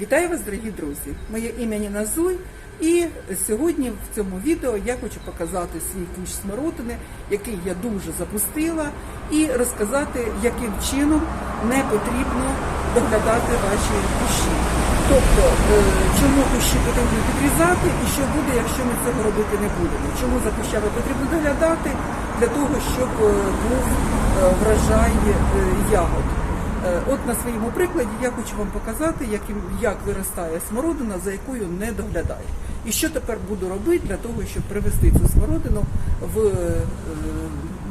Вітаю вас, дорогі друзі! Моє ім'я Ніна Зуй, і сьогодні в цьому відео я хочу показати свій кущ смородини, який я дуже запустила, і розказати, яким чином не потрібно доглядати ваші кущі. Тобто, е, чому кущі потрібно підрізати і що буде, якщо ми цього робити не будемо. Чому за кущами потрібно доглядати для того, щоб е, був е, врожай ягод. Е, От на своєму прикладі я хочу вам показати, як, як виростає смородина, за якою не доглядаю. І що тепер буду робити для того, щоб привести цю смородину в, е,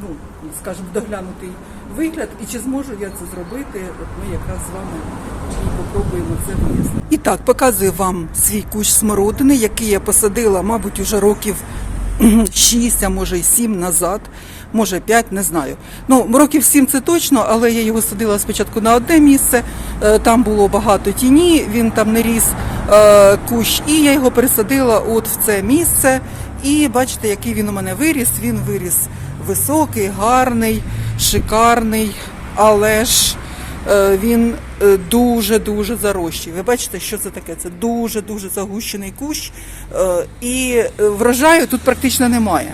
ну, скажімо, доглянутий вигляд, і чи зможу я це зробити, от ми якраз з вами і попробуємо це вияснити. І так, показую вам свій кущ смородини, який я посадила, мабуть, уже років 6, а може і 7 назад, може 5, не знаю. Ну, років 7 це точно, але я його садила спочатку на одне місце, е, там було багато тіні, він там не ріс е, кущ, і я його пересадила от в це місце. І бачите, який він у мене виріс. Він виріс високий, гарний, шикарний, але ж він е, дуже-дуже зарощий. Ви бачите, що це таке? Це дуже-дуже загущений кущ, е, і е, врожаю тут практично немає.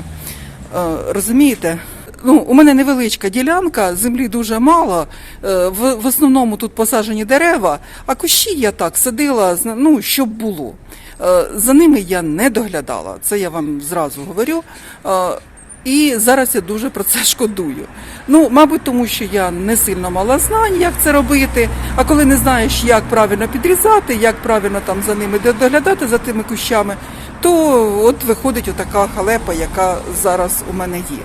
Розумієте? Ну, у мене невеличка ділянка, землі дуже мало. В, в основному тут посаджені дерева, а кущі я так садила, ну, щоб було. За ними я не доглядала, це я вам зразу говорю. І зараз я дуже про це шкодую. Ну, мабуть, тому що я не сильно мала знань, як це робити. А коли не знаєш, як правильно підрізати, як правильно там за ними доглядати за тими кущами, то от виходить отака халепа, яка зараз у мене є.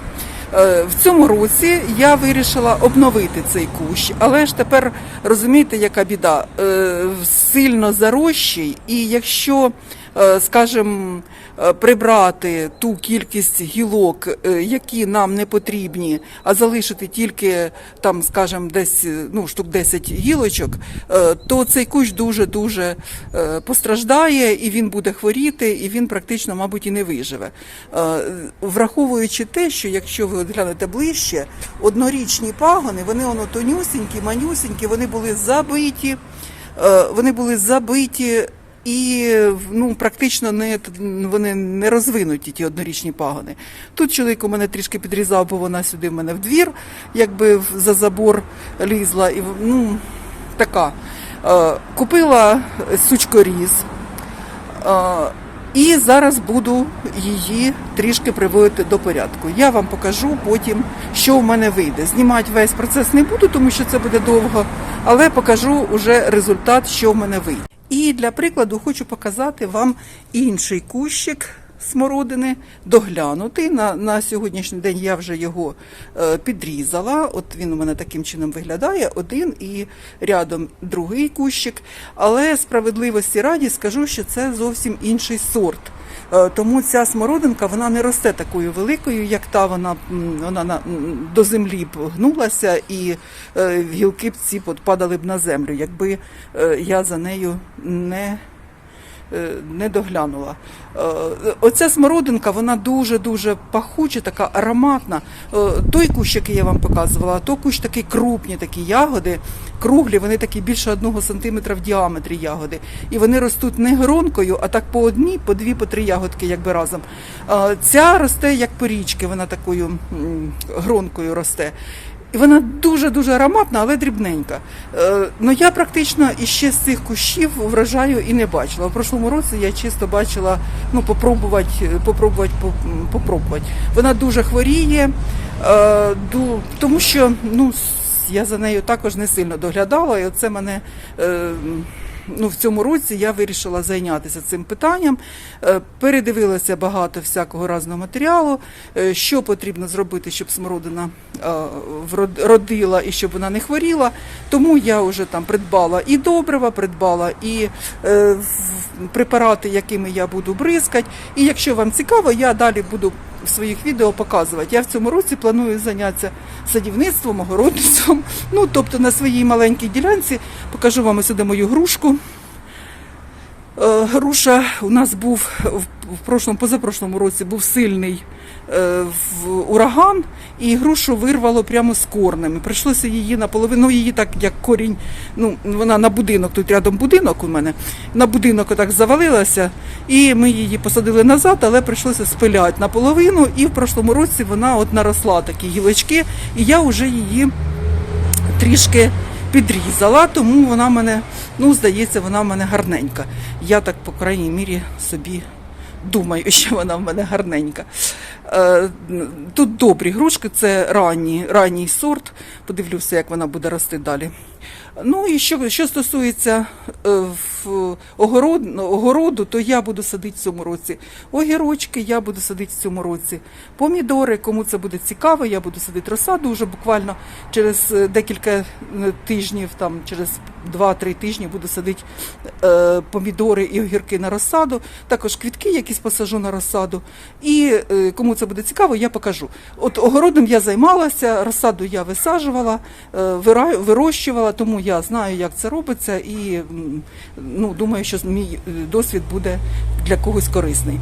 Е, В цьому році я вирішила обновити цей кущ, але ж тепер розумієте, яка біда Е, сильно зарощий, і якщо, скажімо, е, прибрати ту кількість гілок, е, які нам не потрібні, а залишити тільки там, скажімо, десь е, ну, штук 10 гілочок, е, то цей кущ дуже дуже е, постраждає, і він буде хворіти, і він практично, мабуть, і не виживе. Е, Враховуючи те, що якщо ви глянете ближче, однорічні пагони, вони воно тонюсінькі, манюсінькі, вони були забиті, е, вони були забиті. І ну практично не вони не розвинуті ті однорічні пагони. Тут чоловік у мене трішки підрізав, бо вона сюди в мене в двір, якби за забор лізла. І ну така. Е, Купила сучкоріз. Е, І зараз буду її трішки приводити до порядку. Я вам покажу потім, що в мене вийде. Знімати весь процес не буду, тому що це буде довго, але покажу уже результат, що в мене вийде. І для прикладу хочу показати вам інший кущик смородини, доглянутий. На, на сьогоднішній день я вже його е, підрізала. От він у мене таким чином виглядає. Один і рядом другий кущик. Але справедливості раді скажу, що це зовсім інший сорт. Е, Тому ця смородинка вона не росте такою великою, як та вона, вона на, до землі б гнулася і е, гілки б ці падали б на землю, якби е, я за нею не не доглянула. Е, Оця смородинка, вона дуже-дуже пахуча, така ароматна. Е, Той кущ, який я вам показувала, то кущ такий крупні такі ягоди, круглі, вони такі більше одного сантиметра в діаметрі ягоди. І вони ростуть не гронкою, а так по одній, по дві, по три ягодки, якби разом. Е, Ця росте як порічки, вона такою гронкою росте. І вона дуже-дуже ароматна, але дрібненька. Е, ну я практично іще з цих кущів врожаю і не бачила. У прошлому році я чисто бачила ну, попробувати, попробувати, попробувати. Вона дуже хворіє, е, тому що ну, я за нею також не сильно доглядала, і це мене. Е, Ну, в цьому році я вирішила зайнятися цим питанням, Е, передивилася багато всякого разного матеріалу, е, що потрібно зробити, щоб смородина е, родила і щоб вона не хворіла. Тому я вже там придбала і добрива, придбала і препарати, якими я буду бризкати. І якщо вам цікаво, я далі буду в своїх відео показувати. Я в цьому році планую зайнятися садівництвом, огородництвом. Ну, тобто на своїй маленькій ділянці покажу вам сюди мою грушку. Е, Груша у нас був в, прошлому, позапрошлому році був сильний в ураган, і грушу вирвало прямо з корнем. Прийшлося її наполовину, ну, її так як корінь, ну вона на будинок, тут рядом будинок у мене, на будинок отак завалилася, і ми її посадили назад, але прийшлося спиляти наполовину. І в прошлому році вона от наросла такі гілочки, і я вже її трішки підрізала, тому вона мене, ну, здається, вона в мене гарненька. Я так, по крайній мірі, собі думаю, що вона в мене гарненька. Е, Тут добрі грушки, це ранній, ранній сорт. Подивлюся, як вона буде рости далі. Ну і що, що стосується е, в огород, огороду, то я буду садити в цьому році огірочки, я буду садити в цьому році помідори. Кому це буде цікаво, я буду садити розсаду вже буквально через е, декілька е, тижнів, там через 2-3 тижні буду садити е, помідори і огірки на розсаду. Також квітки якісь посажу на розсаду. І е, кому це буде цікаво, я покажу. От огородом я займалася, розсаду я висаджувала, е, вира- тому я знаю, як це робиться, і ну, думаю, що мій е, досвід буде для когось корисний.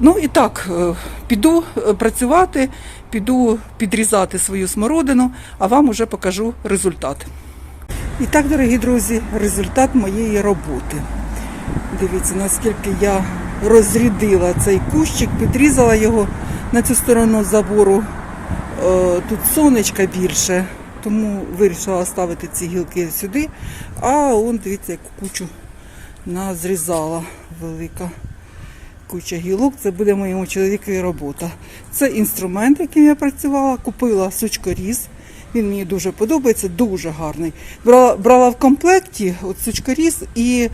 Ну і так, е, піду е, працювати, піду підрізати свою смородину, а вам уже покажу результат. І так, дорогі друзі, результат моєї роботи. Дивіться, наскільки я розрядила цей кущик, підрізала його на цю сторону забору. Тут сонечка більше, тому вирішила ставити ці гілки сюди. А он, дивіться, яку кучу назрізала велика куча гілок. Це буде моєму чоловікові робота. Це інструмент, яким я працювала. Купила сучкоріз. Він мені дуже подобається, дуже гарний. Брала, брала в комплекті от сучкоріз і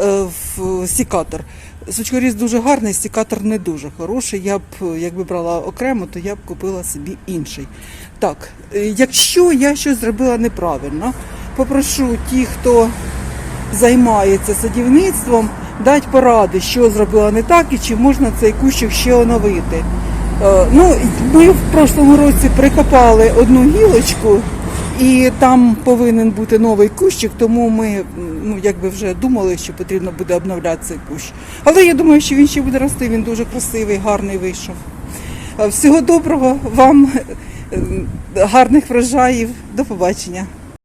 е, в сікатор. Сучкоріз дуже гарний, сікатор не дуже хороший. Я б, якби брала окремо, то я б купила собі інший. Так, е, якщо я щось зробила неправильно, попрошу ті, хто займається садівництвом, дати поради, що зробила не так і чи можна цей кущик ще оновити. Е, Ну, ми в прошлому році прикопали одну гілочку, і там повинен бути новий кущик, тому ми ну, якби вже думали, що потрібно буде обновляти цей кущ. Але я думаю, що він ще буде рости, він дуже красивий, гарний вийшов. Е, Всього доброго вам, е, гарних врожаїв, до побачення.